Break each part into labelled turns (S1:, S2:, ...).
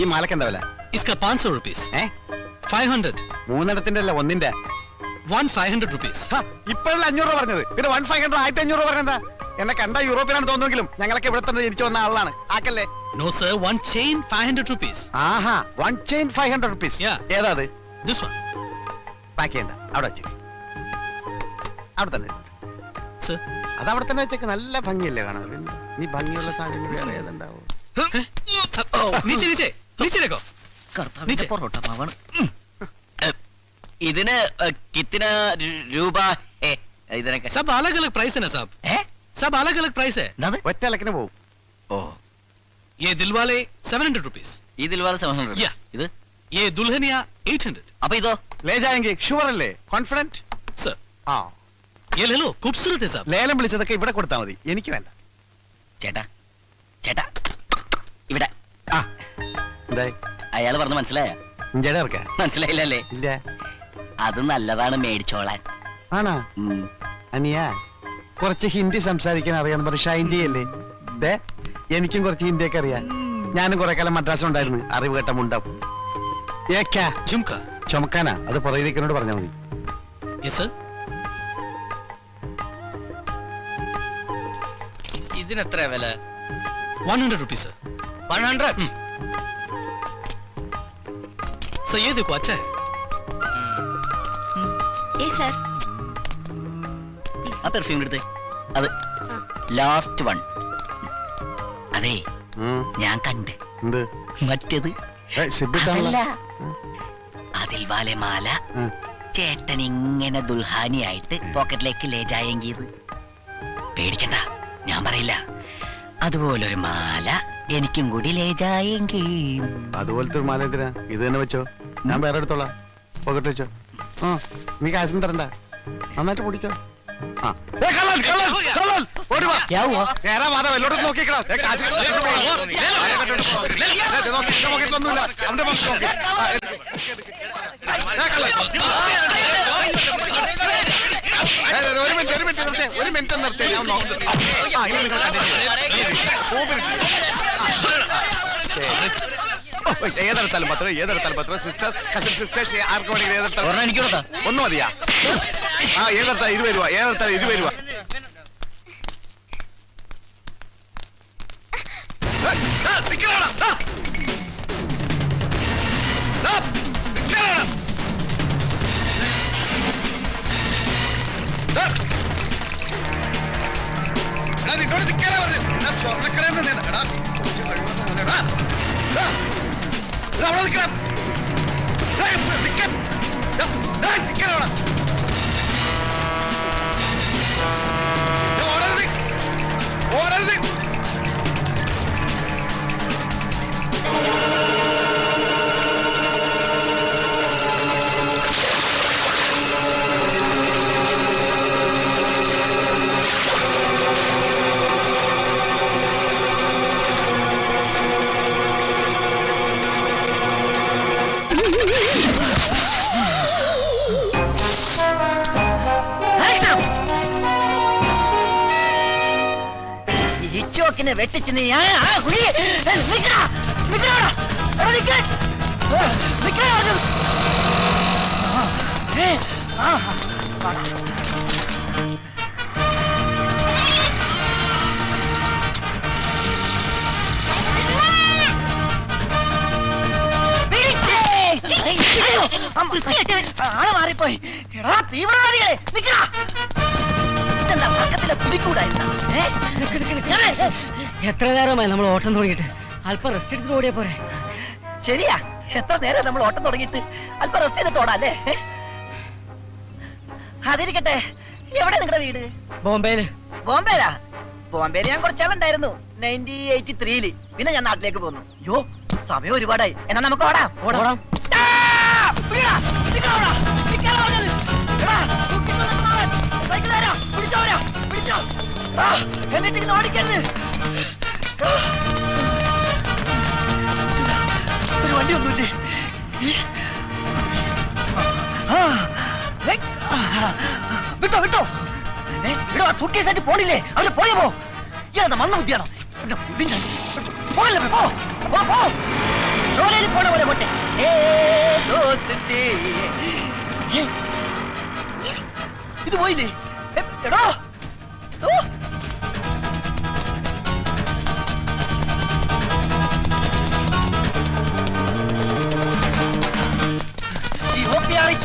S1: ഈ മാലക്ക് എന്താ വില?
S2: ഇസ്കാ പാൻ സോ റുപ്പീസ്
S1: ഏ?
S2: ഫൈവ്
S1: ഹൺഡ്രഡ് മൂന്നെണ്ണത്തിന്റെ അല്ല ഒന്നിന്റെ.
S2: വൺ ഫൈവ് ഹൺഡ്രഡ്
S1: റുപ്പീസ് ഇപ്പോഴല്ല അഞ്ഞൂറ് രൂപ പറഞ്ഞത്. പിന്നെ വൺ ഫൈവ് ഹൺഡ്രഡ് ആയിരത്തി അഞ്ഞൂറ് രൂപ പറഞ്ഞെന്താ എന്നെ കണ്ട യൂറോപ്പിലാണ് തോന്നുമെങ്കിലും ഞങ്ങളൊക്കെ ഇവിടെ തന്നെ ജനിച്ചു വന്ന ആളാണ്. ആക്കല്ലേ?
S2: No sir one chain five hundred rupees
S1: ആഹാ one chain five hundred rupees ഏതാ
S2: ദിസ് വൺ
S1: പാക്ക് ചെയ്യണ്ട. അവിടെ വെച്ചു. അവിടെ തന്നെ.
S2: സർ
S1: അത് അവിടെ തന്നെ വെച്ചേക്ക്. നല്ല ഭംഗിയല്ലേ കാണാൻ? നീ ഭംഗിയുള്ള സാധനം വേറെ ഏതുണ്ടാവും?
S3: ഇതിന് കിത്തിന് രൂപ ഇതിനൊക്കെ.
S2: സബ് അലഗ്
S3: അലഗ്
S2: പ്രൈസ് സബ്? സബ് അലഗ് അലഗ്
S3: പ്രൈസ്
S1: ഒറ്റ അലക്കിന് പോകും
S3: ഓ.
S2: ഏ ദിൽവാലെ സെവൻ ഹൺഡ്രഡ്
S3: റുപ്പീസ് ഈ ദിൽവാലെ സെവൻ ഹൺഡ്രഡ് ഇത്?
S2: ഏ ദുൽഹനിയ എയ്റ്റ് ഹൺഡ്രഡ്
S3: അപ്പൊ ഇതോ?
S1: ലേ ഷുവർ അല്ലേ? കോൺഫിഡന്റ്
S2: സർ
S1: ആ. ലേലം വിളിച്ചതൊക്കെ ഇവിടെ കൊടുത്താൽ മതി. എനിക്ക് വേണ്ട.
S3: ചേട്ടാ ചേട്ടാ ഇവിടെ.
S1: ആ
S3: അയാൾ പറഞ്ഞു മനസ്സിലായ?
S1: മനസ്സിലായില്ലേ
S3: മനസ്സിലായില്ലല്ലേ?
S1: ഇല്ല.
S3: അത് നല്ലതാണ് മേടിച്ചോളാൻ.
S1: ആണോ? അനിയ കുറച്ച് ഹിന്ദി സംസാരിക്കാൻ അറിയാന്ന് പറഞ്ഞു ഷൈൻ ചെയ്യല്ലേ? ദേ എനിക്കും കുറച്ച് ഹിന്ദിയൊക്കെ അറിയാം. ഞാനും കുറെ കാലം മദ്രാസ് ഉണ്ടായിരുന്നു. അറിവ് കേട്ട
S2: ഉണ്ടാവും
S1: ചുമക്കാനാ? അത് പുറകിലേക്കിനോട് പറഞ്ഞാൽ മതി.
S3: എത്ര വില? One hundred
S2: rupees one hundred sir ഏത്
S4: കൊച്ചേ? സർ
S3: ആ പെർഫ്യൂം എടുത്തേ. അത് ലാസ്റ്റ് വൺ അതെ ഞാൻ കണ്ട്. മറ്റേത്? അതിൽ
S1: വാലമാല
S3: ചേട്ടൻ ഇങ്ങനെ ദുൽഹാനിയായിട്ട് പോക്കറ്റിലേക്ക് ലേജായെങ്കിയത് പേടിക്കണ്ട. ഞാൻ പറയില്ല അതുപോലൊരു മാല എനിക്കും കൂടി ലേജായെങ്കിൽ
S1: അതുപോലത്തെ ഒരു മാല എന്തിനാ ഇത് തന്നെ വെച്ചോ ഞാൻ വേറെ എടുത്തോളാം പോക്കറ്റ് വെച്ചോ ആ നീ കാശും തരണ്ട നന്നായിട്ട് കുടിക്കോ. ഏ, മിനിറ്റ് നിർത്തേ. ഒരു മിനിറ്റ് നിർത്തേ. ഞാൻ ഏതെടുത്താലും പത്രം ഏതെടുത്താലും പത്രം. സിസ്റ്റർ കസിൻ സിസ്റ്റേഴ്സ് ആർക്ക് വേണമെങ്കിലും ഏതെടുത്താലും ഒന്നും മതിയാ. ആ ഏതെടുത്താൽ ഇരുപത് രൂപ ഏതെടുത്താൽ ഇരുപത് രൂപ. അവിടെ നിക്കണം. ഏയ്,
S3: ഇച്ചോക്കിനെ വെട്ടിച്ച് നീ ആ, ആ, കുഴി. ഏ, നിക്കടാ, നിക്കടാ അവിടെ. എടാ, ഇതെന്താ? പക്കത്തിലെ
S5: എത്ര നേരമായി നമ്മൾ ഓട്ടം തുടങ്ങിയിട്ട്? അല്പം റെസ്റ്റ് എടുത്തിട്ട് ഓടിയാ പോരെ.
S3: ശരിയാ. എത്ര നേരം നമ്മൾ ഓട്ടം തുടങ്ങിയിട്ട്? അല്പം റെസ്റ്റ് ചെയ്തിട്ട് ഓടാല്ലേ? അതിരിക്കട്ടെ. എവിടെ നിങ്ങളുടെ വീട്?
S5: ബോംബെയിൽ.
S3: ബോംബെയിലാ? ബോംബെയിൽ ഞാൻ കുറച്ചാളുണ്ടായിരുന്നു നയന്റി എയ്റ്റി ത്രീയിൽ. പിന്നെ ഞാൻ നാട്ടിലേക്ക് പോന്നു. യോ സമയം ഒരുപാടായി. എന്നാ നമുക്ക് ഓടാം.
S5: ഓടാം.
S3: ആ! എന്നിട്ടിങ്ങനെ ഓടിക്കരുത്. ഒരു വണ്ടി ഒന്നുമില്ലേ വിട്ടോ വിട്ടോ. ഇവിടെ സൂട്ട്കേസ് ആയിട്ട് പോണില്ലേ? അവർ പോയ പോ. ഇയാളെന്താ മണ്ണ ബുദ്ധിയാണോ പോകല്ലേ, പോ. പോ. ഷോലയിൽ പോണ പോലെ ഏ, ദോസ്തേ. ഇത് പോയില്ലേ? എടോ.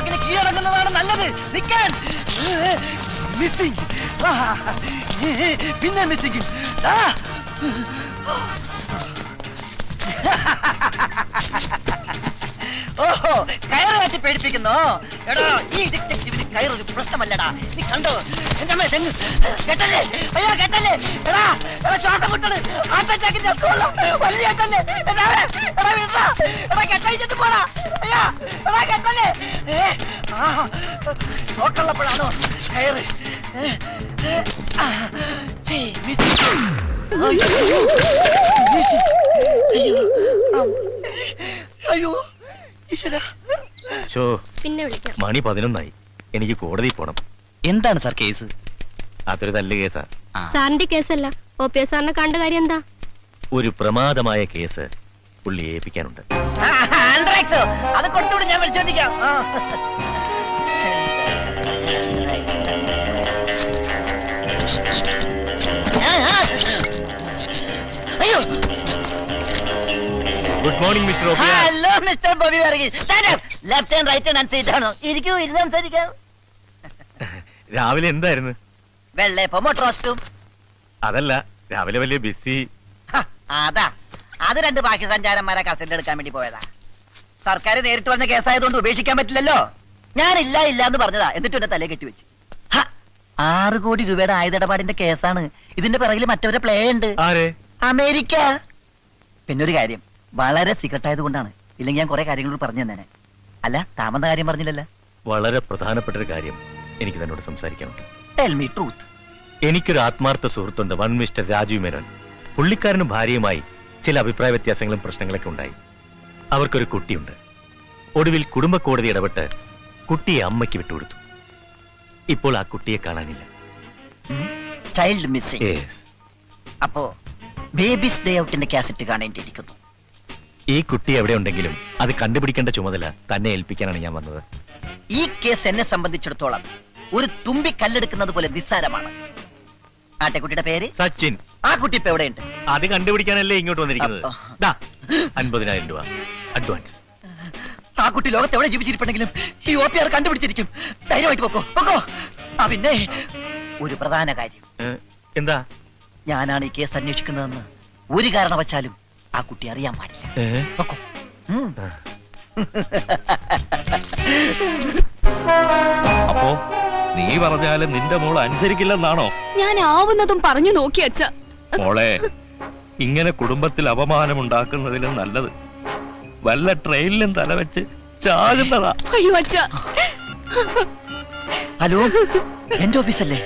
S3: ഇച്ചോക്കിന് കീഴടങ്ങുന്നതാണ് നല്ലത്. നിൽക്കാൻ മിസ്സിംഗ് പിന്നെ മിസ്സിംഗ് ഓഹോ കയറ് മാറ്റി പേടിപ്പിക്കുന്നോ. എടോ ഈ കയറൊരു പ്രശ്നമല്ലടാ. നീ കണ്ടോ? എന്റെ അമ്മ തെങ്ങ്. കെട്ടല്ലേ? അയ്യോ കെട്ടല്ലേ? എടാ എടാ ശ്വാസം മുട്ടണ്. ആട്ടച്ചാക്കി ചത്തുകൊള്ളു വലിയ കെട്ടല്ലേ? എടാ എടാ വിടാ എടാ കെട്ടഴിച്ചിട്ട് പോടാ. അയ്യോ എടാ കെട്ടല്ലേ? ഏ, ആ, നോക്കള്ളപ്പോഴാണോ കയറ്. അയ്യോ, ഈശ്വരാ.
S6: പിന്നെ വിളിക്കാം.
S4: മണി പതിനൊന്നായി. എനിക്ക് കോടതി പോണം.
S7: എന്താണ് സാർ കേസ്?
S4: അതൊരു തല്ല് കേസാ.
S6: സാറിന്റെ കേസല്ല. ഒ പി എസ് സാറിനെ കണ്ട കാര്യം എന്താ?
S4: ഒരു പ്രമാദമായ കേസ് പുള്ളി ഏൽപ്പിക്കാനുണ്ട്.
S3: ആൻഡ്രാക്സോ അത് കൊടുത്തുവിട് ഞാൻ വിളിച്ചോണ്ടിരിക്കാം.
S4: Good morning mister
S3: hello mister Bobby Varghese. Stand up left and right hand seat ആണോ ഇരിക്കൂ ഇരുന്ന് സംസാരിക്കാം.
S4: രാവിലെ എന്തായിരുന്നു?
S3: വെള്ളയപ്പം റോസ്റ്റും
S4: അതല്ല രാവിലെ വലിയ ബിസി
S3: അതാ. അത് രണ്ട് കസ്റ്റഡിയിൽ എടുക്കാൻ വേണ്ടി പോയതാ. സർക്കാർ നേരിട്ട് വന്ന കേസായതുകൊണ്ട് ഉപേക്ഷിക്കാൻ പറ്റില്ലല്ലോ? ഞാൻ ഇല്ല ഇല്ല എന്ന് പറഞ്ഞതാ. എന്നിട്ട് എന്നെ തലേ കെട്ടി വെച്ച്. ആറ് കോടി രൂപയുടെ ആയുധടപാടിന്റെ കേസാണ്. ഇതിന്റെ പിറകിൽ മറ്റവരെ പ്ലേ ഉണ്ട്. അമേരിക്ക. പിന്നെ ഒരു കാര്യം വളരെ സീക്രട്ട് ആയതുകൊണ്ടാണ്. ഇല്ലെങ്കിൽ ഞാൻ കുറെ കാര്യങ്ങളോട് പറഞ്ഞു തന്നെ അല്ല താമന്ന കാര്യം പറഞ്ഞില്ലല്ല.
S4: വളരെ പ്രധാനപ്പെട്ട ഒരു കാര്യം എനിക്ക് തന്നോട് സംസാരിക്കാനുണ്ട്
S3: ടെൽ മീ ട്രൂത്ത്
S4: എനിക്കൊരു ആത്മാർത്ഥ സുഹൃത്തുണ്ട് വൺ മിസ്റ്റർ രാജീവ് മേനോൻ. പുള്ളിക്കാരനും ഭാര്യയുമായി ചില അഭിപ്രായ വ്യത്യാസങ്ങളും പ്രശ്നങ്ങളൊക്കെ ഉണ്ടായി. അവർക്കൊരു കുട്ടിയുണ്ട്. ഒടുവിൽ കുടുംബ കോടതി ഇടപെട്ട് കുട്ടിയെ അമ്മയ്ക്ക് വിട്ടുകൊടുത്തു. ഇപ്പോൾ ആ കുട്ടിയെ കാണാനില്ല.
S3: Child missing. അപ്പോ ബേബീസ് ഡേ ഔട്ടിന്റെ കാസറ്റ് കാണേണ്ടിയിരിക്കുന്നു.
S4: ഈ കുട്ടി എവിടെ ഉണ്ടെങ്കിലും അത് കണ്ടുപിടിക്കേണ്ട ചുമതല തന്നെ ഏൽപ്പിക്കാനാണ് ഞാൻ വന്നത്.
S3: ഈ കേസ് എന്നെ സംബന്ധിച്ചിടത്തോളം ഒരു തുമ്പി കല്ലെടുക്കുന്നത് പോലെ നിസ്സാരമാണ്. ആട്ടെക്കുട്ടിയുടെ പേര്?
S4: സച്ചിൻ.
S3: ആ കുട്ടി ഇപ്പൊ എവിടെയുണ്ട്?
S4: അത് കണ്ടുപിടിക്കാനല്ലേ ഇങ്ങോട്ട് വന്നിരിക്കുന്നത്? ദാ, അൻപതിനായിരം രൂപ. അഡ്വാൻസ്.
S3: ആ കുട്ടി ലോകത്ത് എവിടെ ജീവിച്ചിരിപ്പുണ്ടെങ്കിലും ഈ ഒ പി ആർ കണ്ടുപിടിച്ചിരിക്കും. ധൈര്യമായിട്ട് പോക്കോ പോക്കോ. ആ പിന്നെ ഒരു പ്രധാന കാര്യം.
S4: ഏ, എന്താ?
S3: ഞാനാണ് ഈ കേസ് അന്വേഷിക്കുന്നതെന്ന് ഒരു കാരണവശാലും ആ കുട്ടി അറിയാൻ പാടില്ല? ഉം.
S8: അപ്പോ നീ പറഞ്ഞാലും നിന്റെ മോൾ അനുസരിക്കില്ലെന്നാണോ?
S9: ഞാൻ ആവുന്നതും പറഞ്ഞു നോക്കി അച്ഛ.
S8: മോളെ ഇങ്ങനെ കുടുംബത്തിൽ അപമാനം ഉണ്ടാക്കുന്നതിലും നല്ലത്. വല്ല ട്രെയിനിലും തലവെച്ച് ചാകുന്നതാ
S9: അയ്യോ അച്ഛ.
S3: ഹലോ എന്റെ ഓഫീസല്ലേ?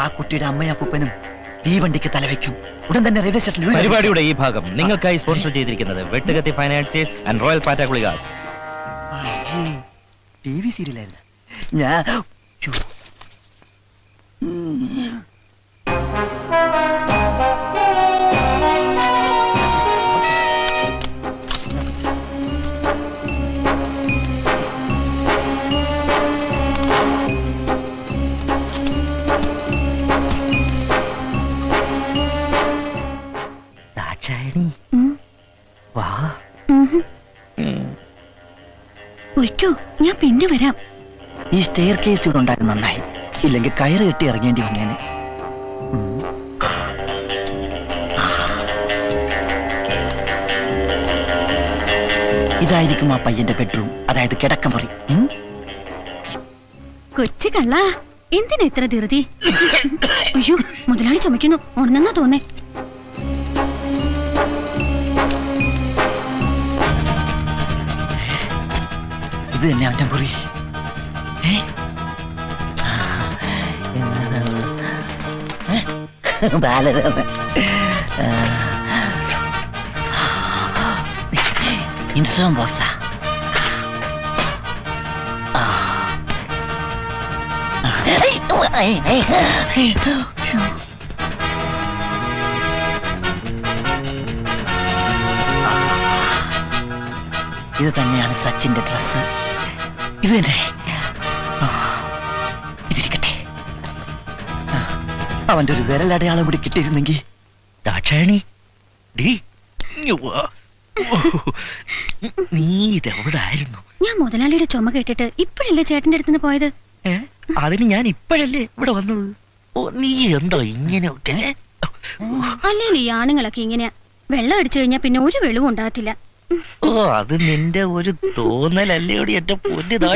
S3: ആ കുട്ടിയുടെ അമ്മയും അപ്പൂപ്പനും തീവണ്ടിക്ക് തലവെക്കും ഉടൻ തന്നെ റെയിൽവേ സ്റ്റേഷനിൽ
S7: പരിപാടിയുടെ ഈ ഭാഗം നിങ്ങൾക്കായി സ്പോൺസർ ചെയ്തിരിക്കുന്നത് വെട്ടുകത്തി ഫൈനാൻസിയേഴ്സ് ആൻഡ് റോയൽ പാറ്റാക്കുളികാസ്.
S3: ടി വി സീരിയലായിരുന്നു. ഞാൻ
S9: വരാം.
S3: ഈ സ്റ്റെയർ കേസ് ഇവിടെ ഉണ്ടായിരുന്നു നന്നായി. ഇല്ലെങ്കിൽ കയറ് കെട്ടി ഇറങ്ങേണ്ടി വന്നേനെ. ഇതായിരിക്കും ആ പയ്യന്റെ ബെഡ്റൂം അതായത് കിടക്കമുറി. മുറി
S9: കൊച്ചു കള്ള. എന്തിനാ ഇത്ര ധൃതി? അയ്യോ മുതലാളി ചുമക്കുന്നു ഉണന്നെന്നാ തോന്നേ.
S3: ഇത് തന്നെ അവന്റെ മുറി. ബാലരാമൻ. ഇൻസുലൻ ബോക്സാ ഇത് തന്നെയാണ് സച്ചിന്റെ ഡ്രസ്സ്. ഇത് തന്നെ ഇതിരിക്കട്ടെ. അവന്റെ ഒരു വിരലടയാളം കൂടി കിട്ടിയിരുന്നെങ്കിൽ
S7: ദാക്ഷായണി ഡീ നീ ഇതെവിടായിരുന്നു?
S9: ഞാൻ മുതലാളിയുടെ ചുമ കേട്ടിട്ട് ഇപ്പോഴല്ലേ ചേട്ടന്റെ അടുത്തുനിന്ന് പോയത്?
S7: അതിന് ഞാൻ ഇപ്പോഴല്ലേ ഇവിടെ വന്നത്? ഓ നീ എന്തോ ഇങ്ങനെ ഒക്കെ?
S9: അല്ലെങ്കിൽ ഈ ആണുങ്ങളൊക്കെ ഇങ്ങനെയാ. വെള്ളം അടിച്ചു കഴിഞ്ഞാൽ പിന്നെ ഒരു വെളിവും ഉണ്ടാകത്തില്ല.
S7: ഓ അത് നിന്റെ ഒരു തോന്നലല്ലേടി എന്റെ പൊന്നു
S9: ആ